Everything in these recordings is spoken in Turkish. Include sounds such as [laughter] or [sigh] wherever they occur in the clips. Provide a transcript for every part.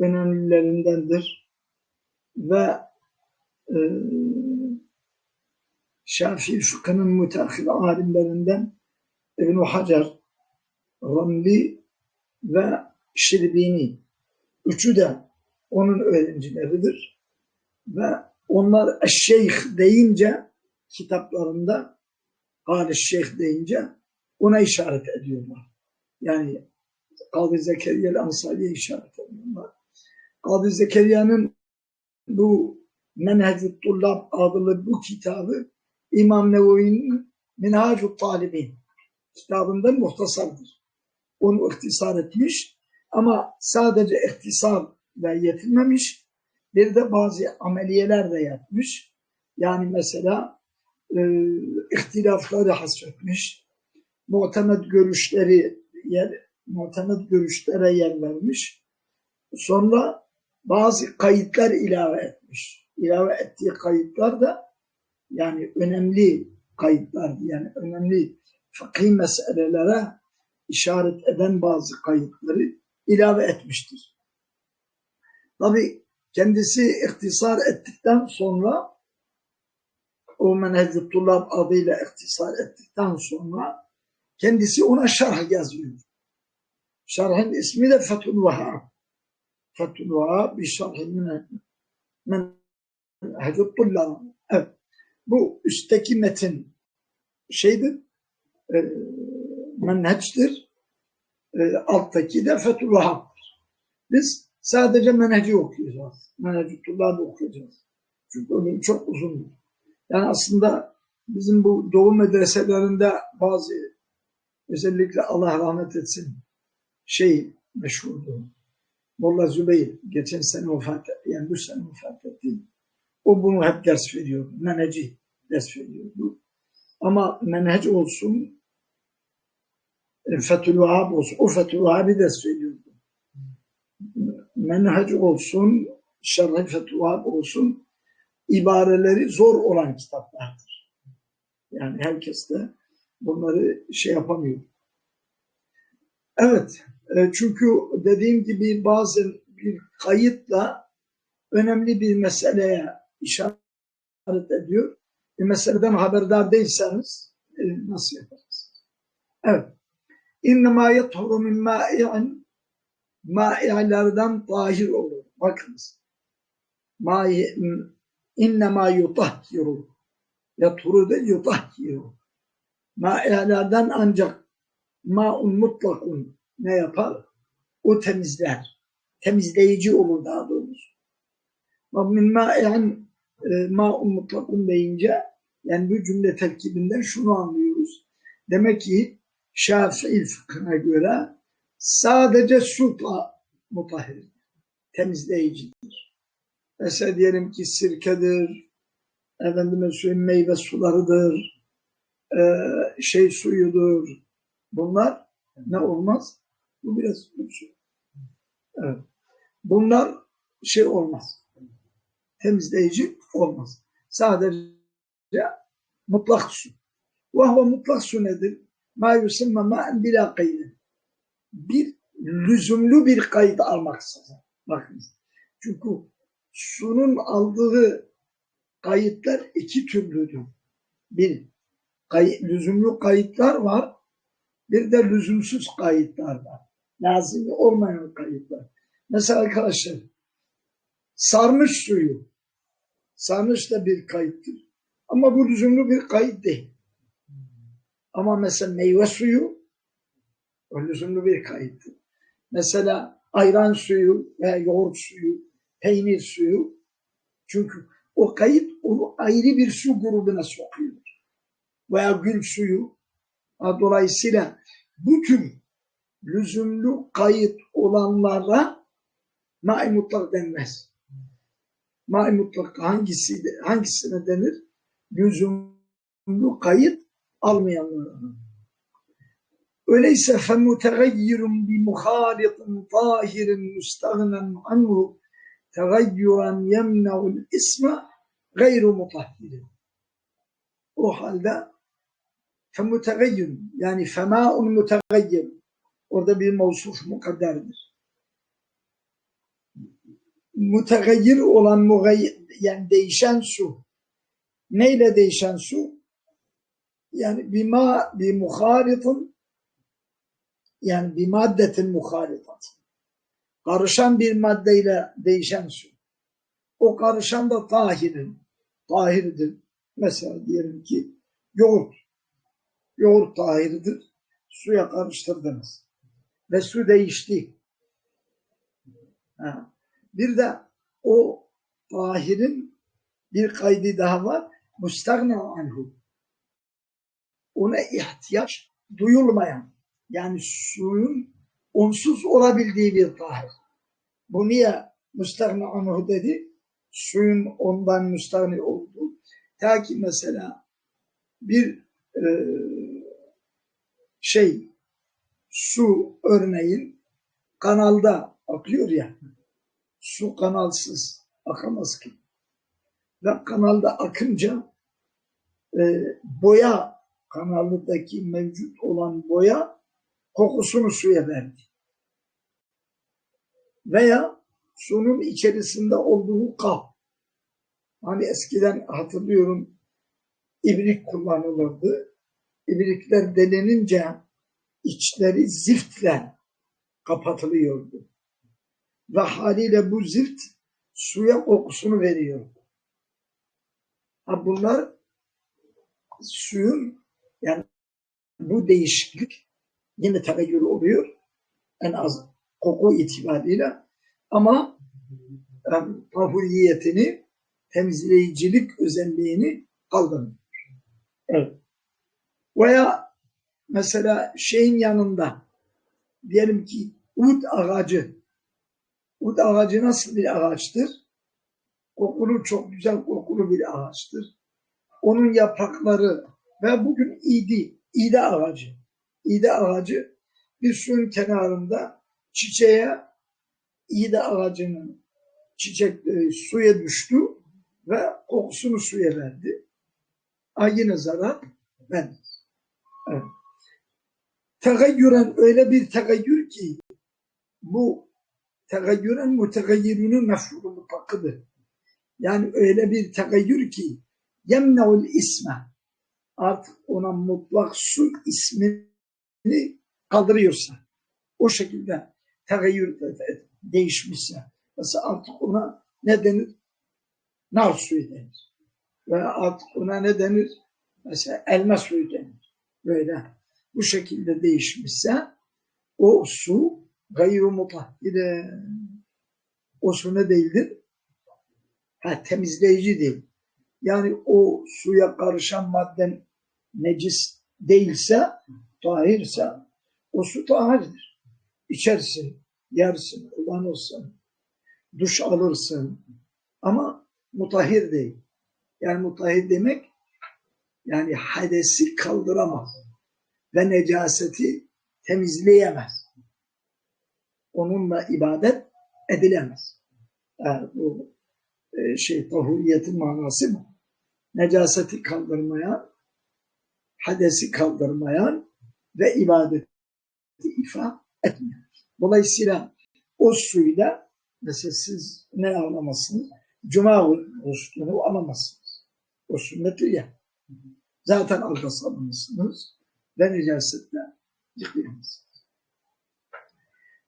önemlilerindendir. Ve e, Şafii fıkhının müteahhir alimlerinden İbn-i Hacer, Ramli ve Şirbini. Üçü de onun öğrencileridir. Ve onlar şeyh deyince kitaplarında Halis Şeyh deyince ona işaret ediyorlar. Yani Kadı Zekeriya Ansari'ye işaret ediyorlar. Kadı Zekeriya'nın bu Menhecü Tullab adlı bu kitabı İmam Nevevi'nin Minhacü Talibin kitabında muhtasardır. Onu ihtisar etmiş ama sadece ihtisarla yetinmemiş. Bir de bazı ameliyeler de yapmış. Yani mesela e, ihtilafları hasretmiş. Muhtemet görüşleri yer, muhtemet görüşlere yer vermiş. Sonra bazı kayıtlar ilave etmiş. İlave ettiği kayıtlar da yani önemli kayıtlar yani önemli fıkhi meselelere işaret eden bazı kayıtları ilave etmiştir. Tabi kendisi iktisar ettikten sonra o menhec tullab adıyla iktisar ettikten sonra kendisi ona şerh yazıyor. Şerhin ismi de Fethül Vahab bir şerhin menhec tullab. Evet. Bu üstteki metin şeydir, e, menheçtir. E, alttaki de Fethül. Biz sadece menheci okuyacağız. Menheci tullabı okuyacağız. Çünkü onun çok uzundur. Yani aslında bizim bu doğu medreselerinde bazı özellikle Allah rahmet etsin şey meşhurdu. Molla Zübeyir geçen sene vefat etti. Yani bu sene vefat etti. O bunu hep ders veriyor. Menheci ders veriyordu. Ama menhec olsun e, Fethül Vahab olsun. O Fethül Vahab'i ders veriyordu. Menhec olsun Şerh-i Fethül Vahab olsun ibareleri zor olan kitaplardır. Yani herkes de bunları şey yapamıyor. Evet, e, çünkü dediğim gibi bazen bir kayıtla önemli bir meseleye işaret ediyor. Bir meseleden haberdar değilseniz e, nasıl yaparsınız? Evet. İnnemâ yethuru min mâ'i'in mâ'i'lerden tahir olur. Bakınız. İnnemâ yutahhiru. Yaturu da yutahhiru. Mâ'ilerden ancak ma'un mutlakun ne yapar? O temizler. Temizleyici olur daha doğrusu. Min e, ma'un mutlakun deyince yani bu cümle terkibinden şunu anlıyoruz. Demek ki Şafii fıkhına göre sadece su mutahhir, temizleyicidir. Mesela diyelim ki sirkedir, efendime söyleyeyim meyve sularıdır, e, şey suyudur. Bunlar ne olmaz? Bu biraz şey. Evet. Bunlar şey olmaz. Temizleyici olmaz. Sadece mutlak su. Vahve mutlak su nedir? Ma yusimma ma'en bila kaydin. Bir lüzumlu bir kayıt almaksızın. Bakın. Çünkü sunun aldığı kayıtlar iki türlüdür. Bir, kay lüzumlu kayıtlar var. Bir de lüzumsuz kayıtlar var. Lazım olmayan kayıtlar. Mesela arkadaşlar, sarmış suyu. Sarmış da bir kayıttır. Ama bu lüzumlu bir kayıt değil. Ama mesela meyve suyu, o lüzumlu bir kayıttır. Mesela ayran suyu veya yoğurt suyu peynir suyu. Çünkü o kayıt onu ayrı bir su grubuna sokuyor. Veya gül suyu. Dolayısıyla bütün lüzumlu kayıt olanlara ma'i mutlak denmez. Ma'i mutlak hangisi, hangisine denir? Lüzumlu kayıt almayanlara. Öyleyse fe mutegayyirun bi muhalitin tahirin müstagnen anhu tegayyuran yemne'ul isme gayru mutahhirin. O halde fe mutegayyirun yani femaun mutegayyirun orada bir mevsuf mukadderdir. Mutegayyir olan mugayy yani değişen su. Neyle değişen su? Yani bima bi muharitin yani bir maddetin muharitat. Karışan bir maddeyle değişen su. O karışan da tahirin. Tahirdir. Mesela diyelim ki yoğurt. Yoğurt tahiridir. Suya karıştırdınız. Ve su değişti. Ha. Bir de o tahirin bir kaydı daha var. Mustagna anhu. Ona ihtiyaç duyulmayan yani suyun onsuz olabildiği bir tahir. Bu niye müstahni anhu dedi? Suyun ondan müstahni olduğu. Ta ki mesela bir e, şey su örneğin kanalda akıyor ya su kanalsız akamaz ki. Ve kanalda akınca e, boya kanaldaki mevcut olan boya kokusunu suya verdi. Veya suyun içerisinde olduğu kap. Hani eskiden hatırlıyorum ibrik kullanılırdı. İbrikler delenince içleri ziftle kapatılıyordu. Ve haliyle bu zift suya kokusunu veriyordu. Ha bunlar suyun yani bu değişiklik yine tegayyür oluyor. En az koku itibariyle ama um, tahuriyetini, temizleyicilik özelliğini kaldırmıyor. Evet. Veya mesela şeyin yanında diyelim ki ud ağacı. Ud ağacı nasıl bir ağaçtır? Kokulu, çok güzel kokulu bir ağaçtır. Onun yaprakları ve bugün idi, ide ağacı. İde ağacı bir suyun kenarında çiçeğe ide ağacının çiçek e, suya düştü ve kokusunu suya verdi. Ha yine zarar vermez. Evet. Tegayyüren öyle bir tegayyür ki bu tegayyüren mutegayyirünün mefhulu mutlakıdır. Yani öyle bir tegayyür ki yemneul isme artık ona mutlak su ismini kaldırıyorsa o şekilde tegayyür değişmişse mesela artık ona ne denir? Nar suyu denir. Ve artık ona ne denir? Mesela elma suyu denir. Böyle bu şekilde değişmişse o su gayru mutahhire o su ne değildir? Ha, temizleyici değil. Yani o suya karışan madden necis değilse, tahirse o su tahirdir. İçersin, yersin, kullanırsın, duş alırsın ama mutahhir değil. Yani mutahhir demek yani hadesi kaldıramaz ve necaseti temizleyemez. Onunla ibadet edilemez. Yani bu e, şey tahuriyetin manası mı? Necaseti kaldırmayan, hadesi kaldırmayan ve ibadeti ifa etmeyen. Dolayısıyla o suyla mesela siz ne alamazsınız? Cuma husunu alamazsınız. O sünnettir ya. Zaten almışsınız ve necasetle yıkayamazsınız.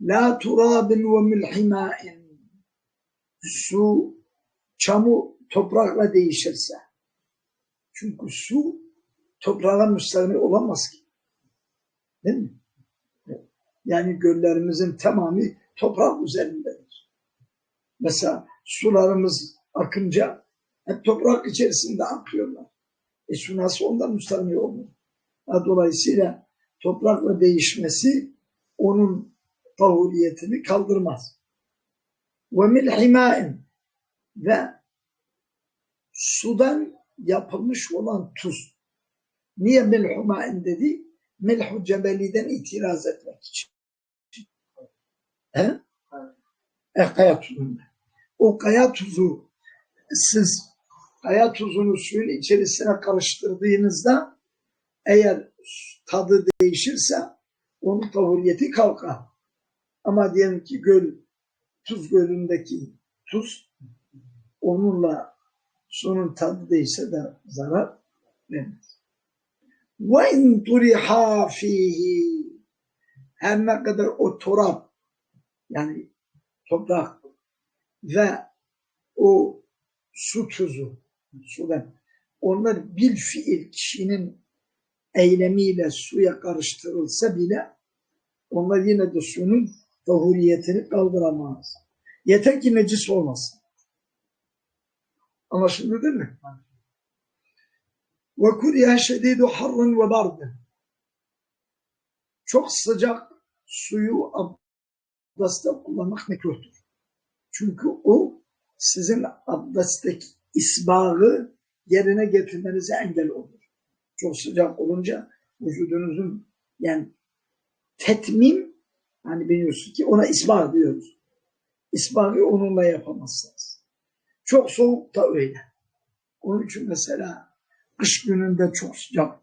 La turabin ve milhimain su çamur toprakla değişirse çünkü su toprağa müstahni olamaz ki. Değil mi? Yani göllerimizin tamamı toprak üzerindedir. Mesela sularımız akınca hep toprak içerisinde akıyorlar. E su nasıl ondan müstahni olmuyor? Dolayısıyla toprakla değişmesi onun tahuriyetini kaldırmaz. Ve milhimain ve sudan yapılmış olan tuz. Niye milhumain dedi? Milhu cebeliden itiraz etmek için. He? E, kaya tuzunda. O kaya tuzu siz kaya tuzunu suyun içerisine karıştırdığınızda eğer tadı değişirse onun tahuriyeti kalkar. Ama diyelim ki göl tuz gölündeki tuz onunla suyun tadı değilse de zarar vermez. Ve in turiha fihi her ne kadar o turap yani toprak ve o su tuzu sudan onlar bir fiil kişinin eylemiyle suya karıştırılsa bile onlar yine de suyun tahuriyetini kaldıramaz. Yeter ki necis olmasın. Anlaşıldı değil mi? Ve kuriye şedidu harrın ve bardın. Çok sıcak suyu abdestte kullanmak mekruhtur. Çünkü o sizin abdestteki isbağı yerine getirmenize engel olur. Çok sıcak olunca vücudunuzun yani tetmim hani biliyorsunuz ki ona isbağ diyoruz. İsbağı onunla yapamazsınız. Çok soğuk da öyle. Onun için mesela kış gününde çok sıcak,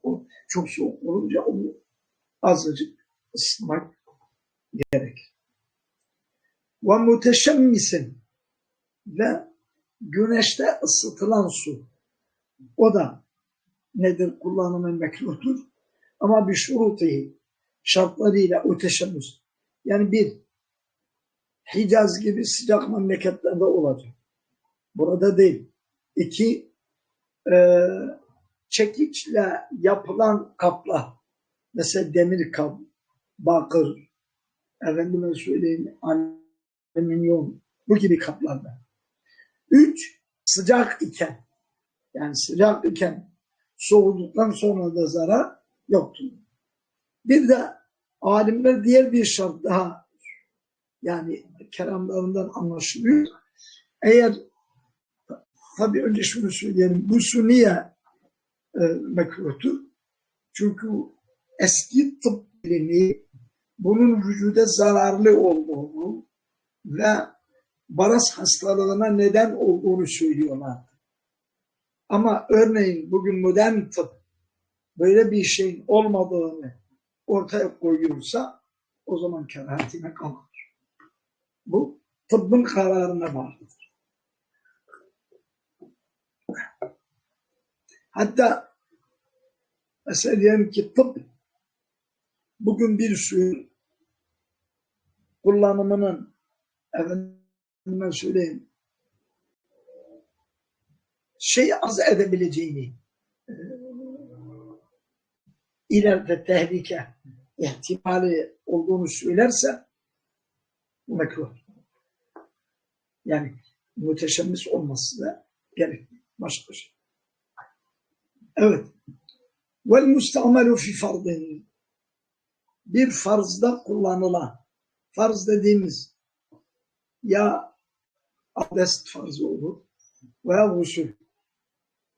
çok soğuk olunca onu azıcık ısıtmak gerek. Ve muteşemmisin ve güneşte ısıtılan su. O da nedir? Kullanımı mekruhtur. Ama bir şurutihi şartlarıyla öteşemmüs. Yani bir Hicaz gibi sıcak memleketlerde olacak. Burada değil. İki e, çekiçle yapılan kaplar. Mesela demir kap, bakır, efendime söyleyeyim alüminyum bu gibi kaplarda. Üç, sıcak iken yani sıcak iken soğuduktan sonra da zarar yoktur. Bir de alimler diğer bir şart daha yani kelamlarından anlaşılıyor. Eğer tabii önce şunu söyleyelim. Bu su niye e, mekruhtur? Çünkü eski tıp bilimi bunun vücuda zararlı olduğunu ve baras hastalığına neden olduğunu söylüyorlar. Ama örneğin bugün modern tıp böyle bir şeyin olmadığını ortaya koyuyorsa o zaman kerahatine kalır. Bu tıbbın kararına bağlıdır. Hatta mesela diyelim ki tıp bugün bir suyun kullanımının efendime söyleyeyim şey az edebileceğini e, ileride tehlike ihtimali olduğunu söylerse mekruh. Yani müteşemmis olması da gerekli. Başka şey. Evet. Vel mustamelu fi fardın. Bir farzda kullanılan. Farz dediğimiz ya abdest farzı olur veya gusül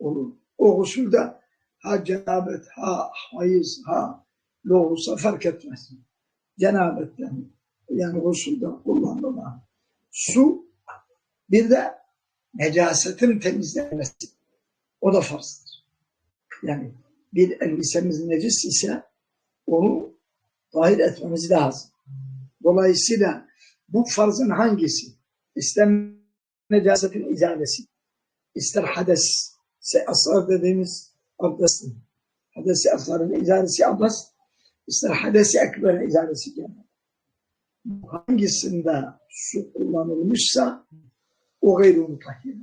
olur. O gusülde ha cenabet, ha hayız, ha lohusa fark etmez. Cenabetten yani gusülden kullanılan su bir de necasetin temizlenmesi. O da farzdır. Yani bir elbisemiz necis ise onu dahil etmemiz lazım. Dolayısıyla bu farzın hangisi? İster necasetin izalesi, ister hades, asar dediğimiz abdestin, hadesi asarın izalesi abdest, ister hadesi ekberin izalesi gelmek. Hangisinde su kullanılmışsa o gayru mutahhir.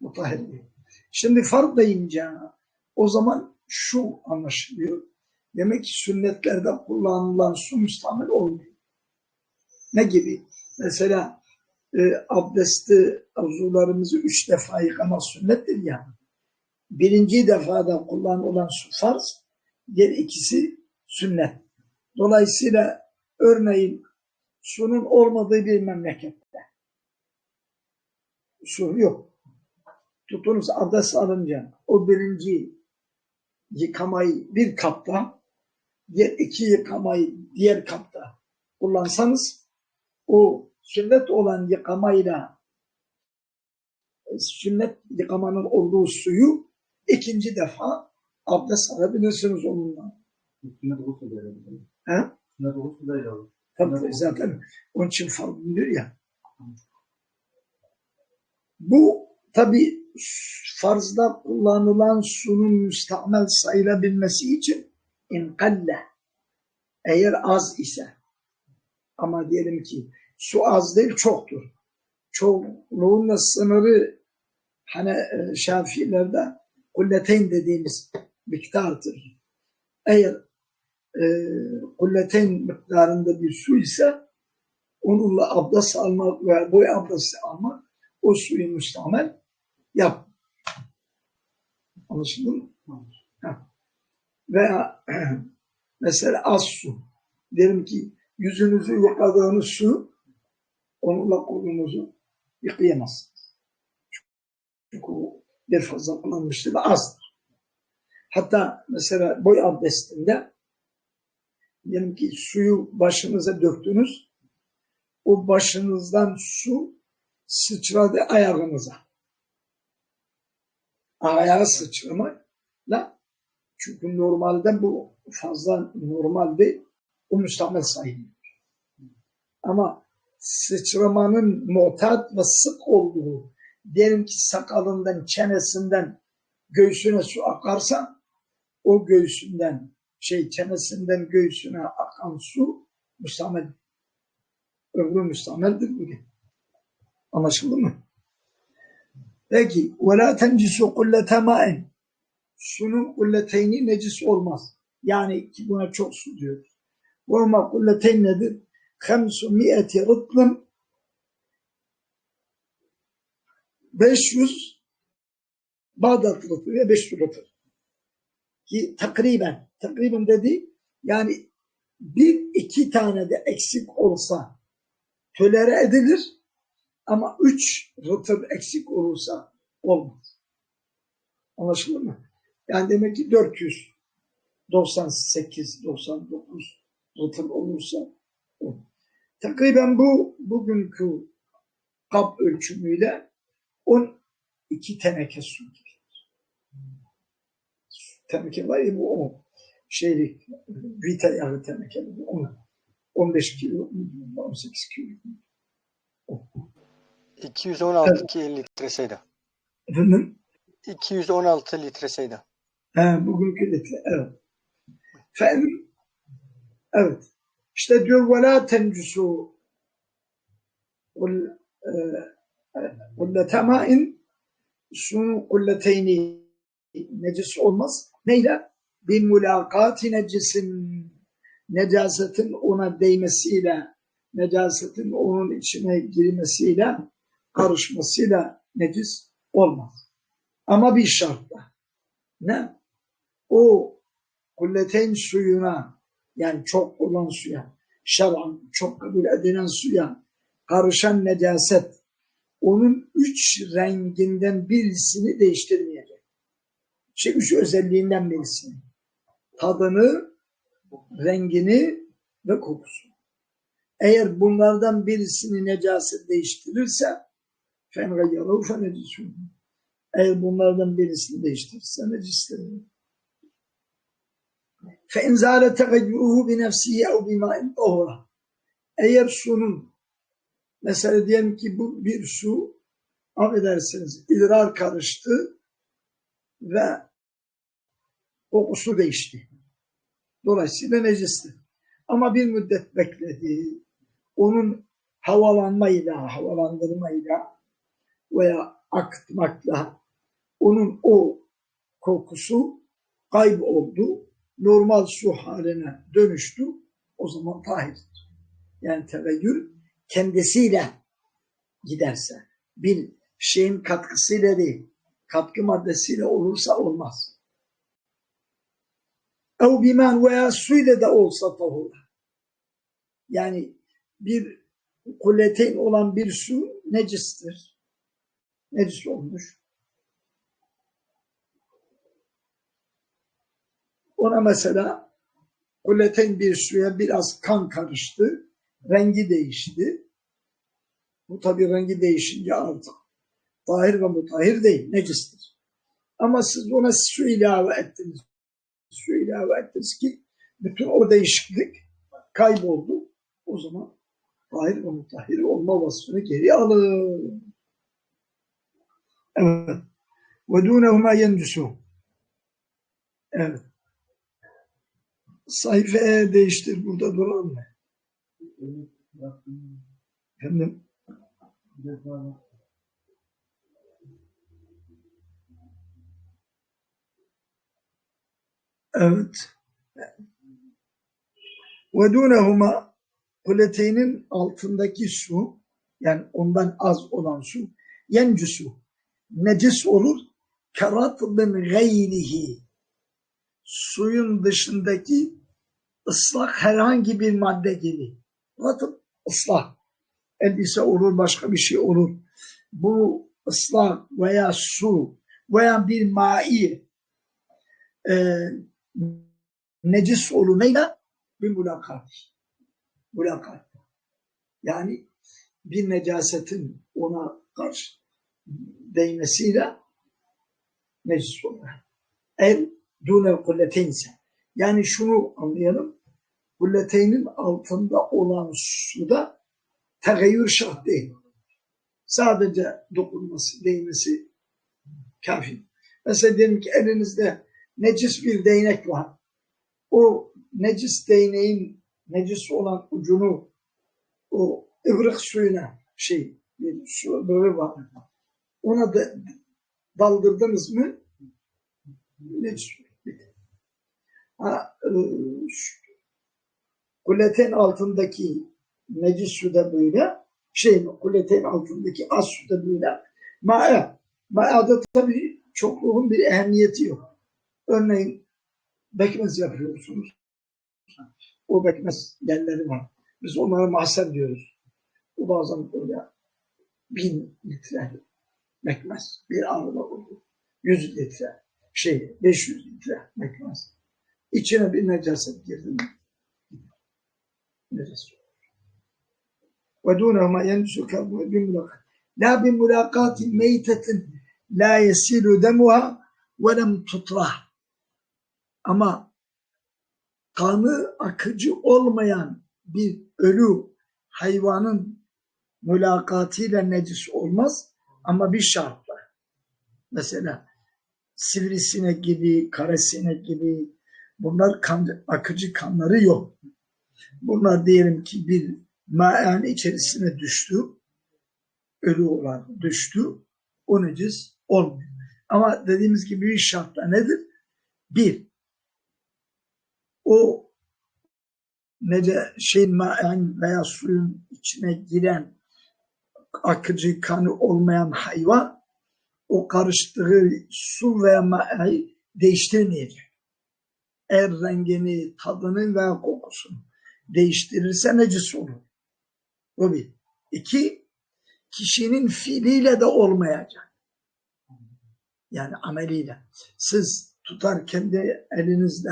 Mutahhir. Şimdi farz deyince o zaman şu anlaşılıyor. Demek ki sünnetlerde kullanılan su müstamil olmuyor. Ne gibi? Mesela e, abdesti, azularımızı üç defa yıkamak sünnettir ya. Birinci defada kullanılan su farz, diğer ikisi sünnet. Dolayısıyla örneğin sunun olmadığı bir memlekette su yok. Tutunuz abdest alınca o birinci yıkamayı bir kapta, diğer iki yıkamayı diğer kapta kullansanız o sünnet olan yıkamayla sünnet yıkamanın olduğu suyu ikinci defa abdest alabilirsiniz onunla. Sünnet olursa da öyle. He? Sünnet olursa da olur. Tabii zaten onun için diyor ya. Bu tabi farzda kullanılan sunun müstamel sayılabilmesi için inkalle eğer az ise ama diyelim ki su az değil çoktur. Çokluğun da sınırı hani e, Şafilerde kulleteyn dediğimiz miktardır. Eğer e, kulleteyn miktarında bir su ise onunla abdest almak veya boy abdesti almak o suyu müstamel yap. Anlaşıldı mı? Ha. Veya [clears throat] mesela az su. Diyelim ki yüzünüzü yıkadığınız su onunla kolunuzu yıkayamazsınız. Çünkü o bir fazla kullanmıştır ve azdır. Hatta mesela boy abdestinde diyelim ki suyu başınıza döktünüz o başınızdan su sıçradı ayağınıza. Ayağa sıçramayla çünkü normalde bu fazla normal değil. O müstamel sayılıyor. Ama sıçramanın mutat ve sık olduğu diyelim ki sakalından, çenesinden göğsüne su akarsa o göğsünden şey çenesinden göğsüne akan su müstamel. Ömrü müstameldir bu. Anlaşıldı mı? Peki ve la tencisu kullete ma'in sunun kulleteyni necis olmaz. Yani ki buna çok su diyoruz. Vurma kulleteyn nedir? Mi'eti rıtlın 500 Bağdat rıtı ve 500 rıtı. Ki takriben, takriben dedi yani bir iki tane de eksik olsa tölere edilir ama üç rıtır eksik olursa olmaz. Anlaşıldı mı? Yani demek ki 498, 99 rıtır olursa o. Takriben bu bugünkü kap ölçümüyle 12 teneke su gelir. Teneke var ya bu o şeylik vita yağı teneke bu onu. 15 kilo, 18 kilo. O. 216 ki litresiydi. Efendim? 216 litresiydi. He, bugünkü litre, evet. Efendim? Evet. İşte diyor ve la tencusu e, e, kulletema su kulleteyni necis olmaz. Neyle? Bir mülakati necisin necasetin ona değmesiyle necasetin onun içine girmesiyle karışmasıyla necis olmaz. Ama bir şartla. Ne? O kulleteyn suyuna yani çok olan suya şer'an çok kabul edilen suya karışan necaset onun üç renginden birisini değiştirmeyecek. Şey üç özelliğinden birisini. Tadını, rengini ve kokusunu. Eğer bunlardan birisini necaset değiştirirse fe necisun. Eğer bunlardan birisini değiştirirse necistir. Zâle tegayyuhu bi nefsihi ev bimâin tahura. Eğer sunun mesela diyelim ki bu bir su affedersiniz idrar karıştı ve kokusu değişti. Dolayısıyla necistir. Ama bir müddet bekledi. Onun havalanmayla, havalandırmayla veya akıtmakla onun o kokusu kayboldu. Normal su haline dönüştü. O zaman tahirdir. Yani teveyyür kendisiyle giderse bir şeyin katkısıyla değil, katkı maddesiyle olursa olmaz. Ev biman veya suyla da olsa tahura. Yani bir kulleteyn olan bir su necistir. Necis olmuş. Ona mesela kulleteyn bir suya biraz kan karıştı, rengi değişti. Bu tabi rengi değişince artık tahir ve mutahhir değil, necistir. Ama siz ona su ilave ettiniz. Su ilave ettiniz ki bütün o değişiklik kayboldu. O zaman tahir ve mutahhir olma vasfını geri alır. Evet. Ve dûnehumâ yencusu. Evet. Sayfaya değiştir. Burada duralım mı? Efendim? Evet. Ve dûnehuma kuleteynin altındaki su yani ondan az olan su yencüsü necis olur keratbın gayrihi suyun dışındaki ıslak herhangi bir madde gibi. Ratıb ıslak. Elbise olur, başka bir şey olur. Bu ıslak veya su veya bir mai e, necis olunayla bir mulakat. Mulakat. Yani bir necasetin ona karşı değmesiyle necis olur. El dûnel kulleteynse. Yani şunu anlayalım. Kulleteynin altında olan suda tegayyür şart değil. Sadece dokunması, değmesi kafi. Mesela diyelim ki elinizde necis bir değnek var. O necis değneğin necis olan ucunu o ıvrık suyuna şey bir su böyle var. Ona da daldırdınız mı necis Ha, e, kuletin altındaki necis suda böyle şey kuletin altındaki az suda böyle ma'a ma'ada tabii çokluğun bir ehemmiyeti yok. Örneğin bekmez yapıyorsunuz. O bekmez yerleri var. Biz onlara mahzen diyoruz. O bazen böyle bin litre bekmez. Bir ağırda olur. Yüz litre şey 500 litre bekmez. İçine bir necaset girdi mi? Necaset. Ve dûnehuma yensu kalbu bir mulakat. La bi mulakati meytetin la yesilu demuha ve lem tutrah. Ama kanı akıcı olmayan bir ölü hayvanın mülakatıyla necis olmaz ama bir şartla. Mesela sivrisinek gibi, karasinek gibi bunlar kan, akıcı kanları yok. Bunlar diyelim ki bir mayan içerisine düştü, ölü olan düştü, o necis olmuyor. Ama dediğimiz gibi bir şartla nedir? Bir, o nece şeyin mayan veya suyun içine giren akıcı kanı olmayan hayvan o karıştığı su veya mayayı değiştirmeyecek. Eğer rengini, tadını veya kokusunu değiştirirse necis olur. O bir. İki, kişinin fiiliyle de olmayacak. Yani ameliyle. Siz tutarken de elinizde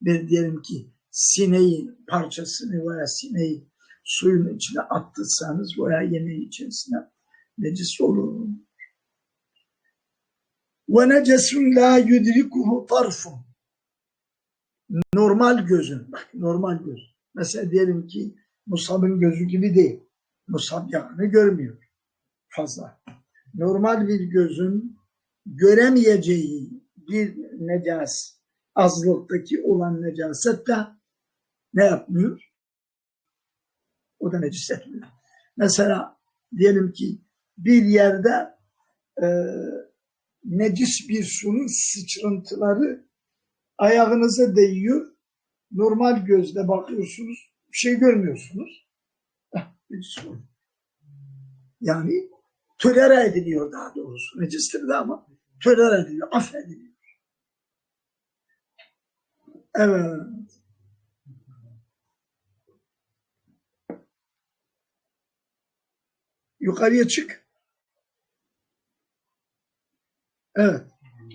bir diyelim ki sineği parçasını veya sineği suyun içine attırsanız veya yemeğin içerisine necis olur. Ve necesun la yudrikuhu tarfun. Normal gözün, bak normal göz. Mesela diyelim ki Musab'ın gözü gibi değil. Musab yakını görmüyor fazla. Normal bir gözün göremeyeceği bir necas, azlıktaki olan necaset de ne yapmıyor? O da necis etmiyor. Mesela diyelim ki bir yerde e, necis bir suyun sıçrıntıları ayağınıza değiyor. Normal gözle bakıyorsunuz. Bir şey görmüyorsunuz. Su. Yani tölere ediliyor daha doğrusu. Necistir de ama tölere ediliyor, affediliyor. Evet. Yukarıya çık. Evet.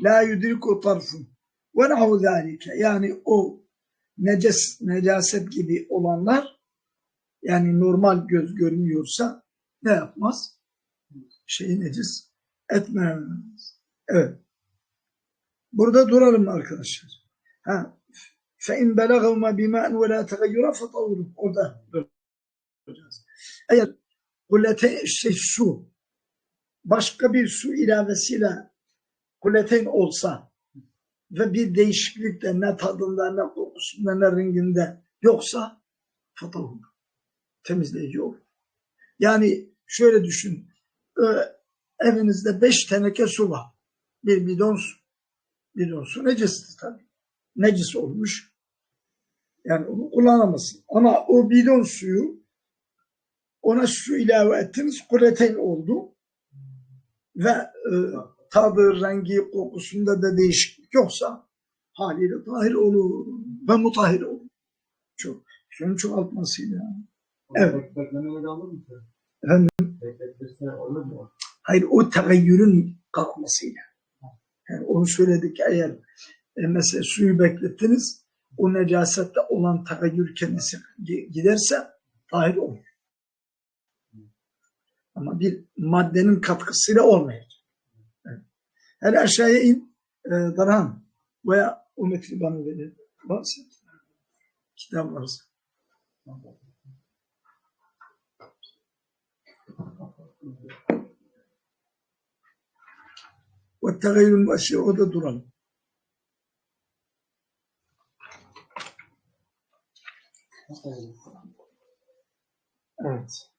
La yudriku tarfun. Ve nahu zâlike. Yani o neces, necaset gibi olanlar yani normal göz görünüyorsa ne yapmaz? Şeyi necis etmez. Evet. Burada duralım arkadaşlar. Ha. فَاِنْ بَلَغَوْمَا بِمَاءٍ وَلَا تَغَيُّرَ فَطَوْرُ Orada duracağız. Eğer kulete işte su başka bir su ilavesiyle kuleteyn olsa ve bir değişiklik de ne tadında ne kokusunda ne renginde yoksa fatahur. Temizleyici olur. Yani şöyle düşün. Evinizde beş teneke su var. Bir bidon su. Bidon su necistir tabii. Necis olmuş. Yani onu kullanamazsın. Ama o bidon suyu ona su ilave ettiniz. Kuleteyn oldu. Ve e, tadı, rengi, kokusunda da değişiklik yoksa haliyle tahir olur ve mutahhir olur. Çok. Şunun çoğaltmasıyla. Evet. Efendim? Hayır o tegayyürün kalkmasıyla. Yani onu söyledik eğer e, mesela suyu beklettiniz o necasette olan tegayyür kendisi gi- giderse tahir olur. Ama bir maddenin katkısıyla olmayacak. Evet. Hele aşağıya in Darhan veya o metni bana verir. Varsa kitap varsa. Ve tegayyürün başı o da duralım. Evet.